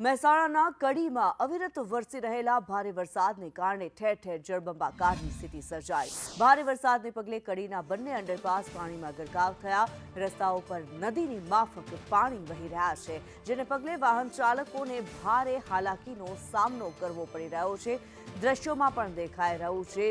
મહેસાણાના કડીમાં અવિરત વરસી રહેલા ભારે વરસાદને કારણે ઠેર ઠેર જળબંબાકારની સ્થિતિ સર્જાઈ. ભારે વરસાદને પગલે કડીના બંને અંડરપાસ પાણીમાં ગરકાવ થયા. રસ્તાઓ પર નદીની માફક પાણી વહી રહ્યા છે, જેને પગલે વાહન ચાલકોને ભારે હાલાકીનો સામનો કરવો પડી રહ્યો છે. દ્રશ્યોમાં પણ દેખાઈ રહ્યું છે.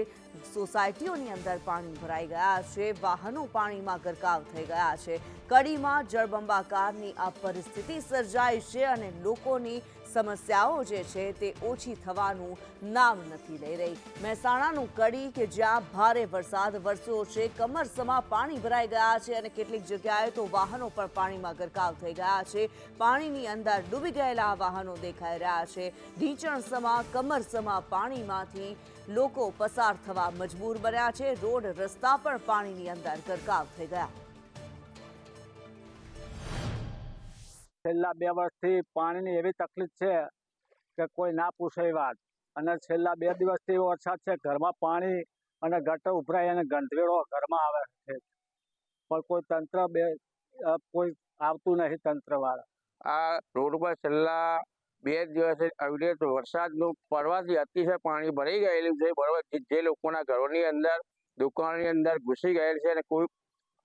સોસાયટીઓની અંદર પાણી ભરાઈ ગયા છે. વાહનો પાણીમાં ગરકાવ થઈ ગયા છે. કડીમાં જળબંબાકારની આ પરિસ્થિતિ સર્જાઈ છે અને લોકોની સમસ્યાઓ જે છે તે ઓછી થવાનું નામ નથી લઈ રહી. મહેસાણાનું કડી કે જ્યાં ભારે વરસાદ વરસ્યો છે, કમરસમાં પાણી ભરાઈ ગયા છે અને કેટલીક જગ્યાએ તો વાહનો પણ પાણીમાં ગરકાવ થઈ ગયા છે. પાણીની અંદર ડૂબી ગયેલા વાહનો દેખાઈ રહ્યા છે. ઢીંચણસમાં, કમરસમાં પાણીમાંથી લોકો પસાર થવા મજબૂર બન્યા છે. રોડ રસ્તા પણ પાણીની અંદર ગરકાવ થઈ ગયા. છેલ્લા બે વર્ષથી પાણીની એવી તકલીફ છે કે કોઈ ના પૂછે વાત. અને છેલ્લા બે દિવસથી એવો વરસાદ છે, ઘરમાં પાણી અને ગટર ઉભરાય અને ગંધવેડો ઘરમાં આવે છે. પણ કોઈ તંત્ર બે કોઈ આવતું નથી તંત્ર વાળા આ રોડ પર છેલ્લા બે દિવસે અવિરત વરસાદનું પડવાથી અતિશય પાણી ભરાઈ ગયેલું છે. બરોબર, જે લોકોના ઘરોની અંદર, દુકાનની અંદર ઘૂસી ગયેલ છે અને કોઈ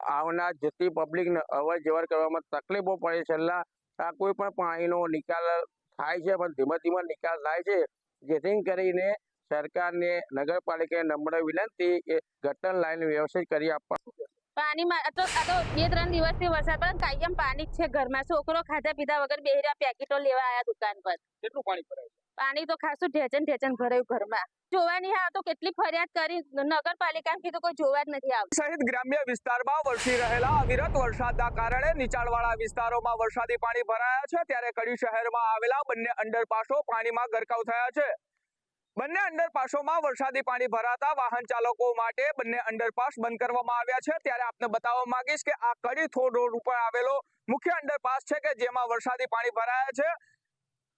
આવનાર જતી પબ્લિકને અવર જવર કરવામાં તકલીફો પડે છેલ્લા આ કોઈ પણ પાણીનો નિકાલ થાય છે પણ ધીમે ધીમે નિકાલ થાય છે. જેથી કરીને સરકારને નગરપાલિકાને નમ્ર વિનંતી કે ગટર લાઈન વ્યવસ્થિત કરી આપવા. પાણીમાં તો આ તો બે ત્રણ દિવસથી વરસાદ પડે કાયમ પાણી જ છે ઘરમાં. છોકરો ખાધા પીધા વગર બેહી પેકેટો લેવા આયા દુકાન પર. કેટલું પાણી ભરાય પાણી તો ખાસું ઢેચન ઢેચન ભરાયું ઘરમાં. જોવાની હા, તો કેટલી ફરિયાદ કરી. નગરપાલિકાને કીધું કોઈ જોવા જ નથી આવતું. સહિત ગ્રામ્ય વિસ્તારમાં વરસી રહેલા અવિરત વરસાદના કારણે નીચાણવાળા વિસ્તારોમાં વરસાદી પાણી ભરાયા છે. ત્યારે કડી શહેરમાં આવેલા બંને અંડરપાસો પાણીમાં ગરકાવ થયા છે. બંને અંડરપાસોમાં વરસાદી પાણી ભરાતા વાહન ચાલકો માટે બંને અંડરપાસ બંધ કરવામાં આવ્યા છે. ત્યારે આપને બતાવવા માંગીશ કે આ કડી થોડ રોડ ઉપર આવેલો મુખ્ય અંડરપાસ છે કે જેમાં વરસાદી પાણી ભરાયા છે?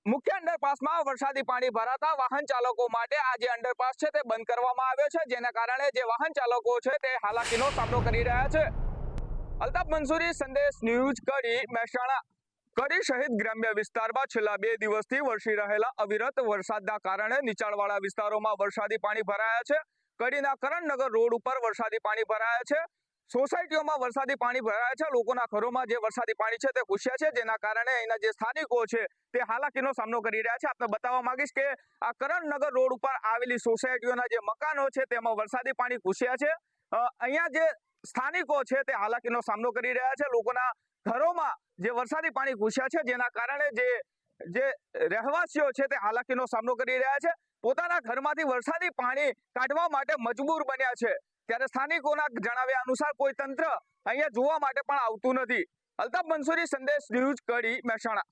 મુખ્ય અંડરપાસમાં વરસાદી પાણી ભરાતા વાહન ચાલકો માટે આ જે અંડરપાસ છે તે બંધ કરવામાં આવ્યો છે, જેના કારણે જે વાહન ચાલકો છે તે હાલાકીનો સામનો કરી રહ્યા છે. અલ્તાફ મંસૂરી સંદેશ ન્યૂઝ કડી મહેસાણા. કડી શહીદ ગ્રામ્ય વિસ્તારમાં છેલ્લા બે દિવસથી વરસી રહેલા અવિરત વરસાદના કારણે નીચાણવાળા વિસ્તારોમાં વરસાદી પાણી ભરાયા છે. કડીના કરણનગર રોડ ઉપર વરસાદી પાણી ભરાયા છે. સોસાયટીઓમાં વરસાદી પાણી ભરાયા છે. લોકોના ઘરોમાં જે વરસાદી પાણી છે તે ઘૂસ્યા છે. જેના કારણે અહીંના જે સ્થાનિકો છે તે હાલાકીનો સામનો કરી રહ્યા છે. આપને બતાવવા માંગીશ કે આ કરણનગર રોડ ઉપર આવેલી સોસાયટીઓના જે મકાનો છે તેમાં વરસાદી પાણી ઘૂસ્યા છે. અહીંયા જે સ્થાનિકો છે તે હાલાકીનો સામનો કરી રહ્યા છે. લોકોના ઘરોમાં જે વરસાદી પાણી ઘૂસ્યા છે, જેના કારણે જે જે રહેવાસીઓ છે તે હાલાકીનો સામનો કરી રહ્યા છે. પોતાના ઘરમાંથી વરસાદી પાણી કાઢવા માટે મજબૂર બન્યા છે. ત્યારે સ્થાનિકોના જણાવ્યા અનુસાર કોઈ તંત્ર અહીંયા જોવા માટે પણ આવતું નથી. અલ્તાફ મંસૂરી સંદેશ ન્યૂઝ કડી મહેસાણા.